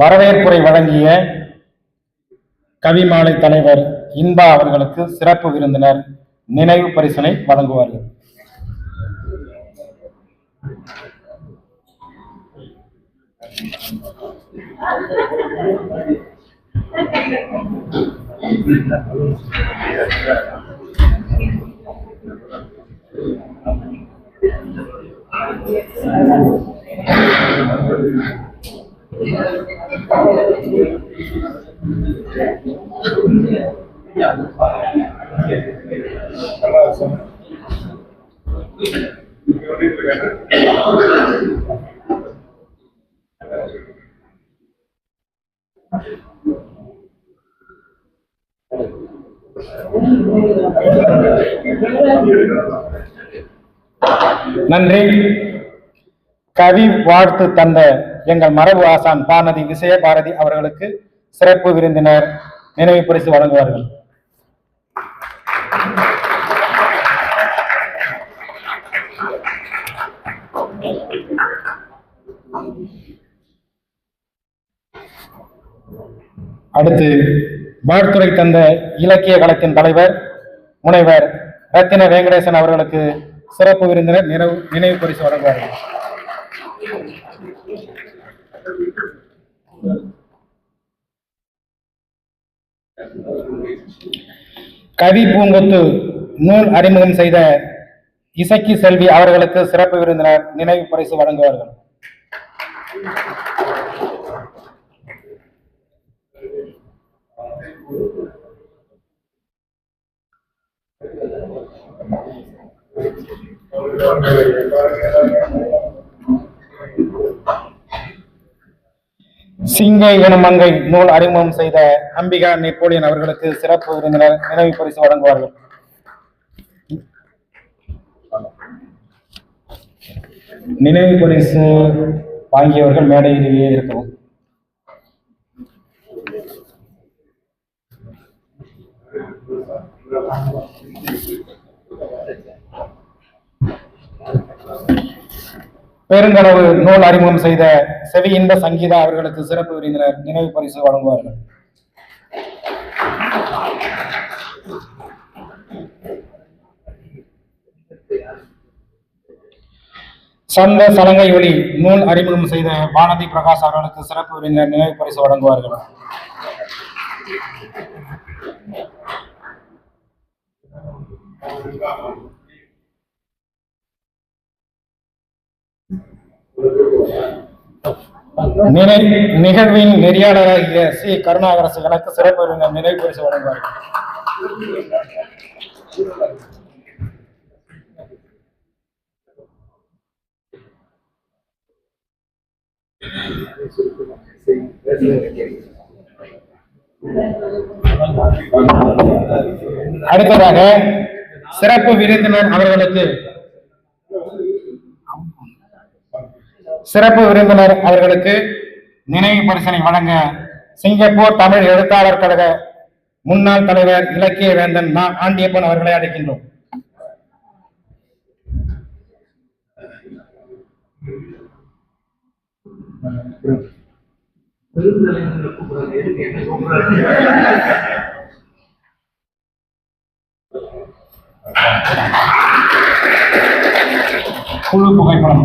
வரவேற்புரை வழங்கிய கவிமாலை தலைவர் இன்பா அவர்களுக்கு சிறப்பு விருந்தினர் நினைவு பரிசனை வழங்குவார்கள். நன்றி கவி வாழ்த்து தந்த எங்கள் மரபு ஆசான் பாரதி விசய பாரதி அவர்களுக்கு சிறப்பு விருந்தினர் நினைவு பரிசு வழங்குவார்கள். அடுத்து வாழ்த்துறை தந்த இலக்கிய களத்தின் தலைவர் முனைவர் ரத்தின வெங்கடேசன் அவர்களுக்கு சிறப்பு விருந்தினர் நினைவு நினைவு பரிசு வழங்குவார்கள். கவி பூங்கொத்து நூல் அறிமுகம் செய்த இசக்கி செல்வி அவர்களுக்கு சிறப்பு விருந்தினர் நினைவு பரிசு வழங்குவார்கள். சிங்கை இனமங்கை மங்கை நூல் அறிமுகம் செய்த அம்பிகா நெப்போலியன் அவர்களுக்கு சிறப்பு விருந்தினர் நினைவு பரிசு வழங்குவார்கள். நினைவு பரிசு வாங்கியவர்கள் மேடையிலேயே இருக்கவும். பெருங்கனவு நூல் அறிமுகம் செய்த செவி இன்ப சங்கீதா அவர்களுக்கு சிறப்பு விருந்தினர் நினைவு பரிசு வழங்குவார்கள். சந்த சலங்கை ஒளி நூல் அறிமுகம் செய்த வானதி பிரகாஷ் அவர்களுக்கு சிறப்பு விருந்தினர் நினைவு பரிசு வழங்குவார்கள். நினை- நிகழ்வின் நெறியாளராகிய சி. கருணாகரசு எனக்கு சிறப்பு விருந்தினர் நினைவு பரிசு வழங்குவார்கள் அடுத்ததாக சிறப்பு விருந்தினர் அவர்களுக்கு சிறப்பு விருந்தினர் அவர்களுக்கு நினைவு பரிசனை வழங்க சிங்கப்பூர் தமிழ் எழுத்தாளர் கழக முன்னாள் தலைவர் இலக்கிய வேந்தன் நான் ஆண்டியப்பன் அவர்களை அழைக்கின்றோம். குழு புகைப்படம்.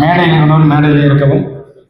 மேடையில் இருந்தவர் மேடையில் இருக்கவும்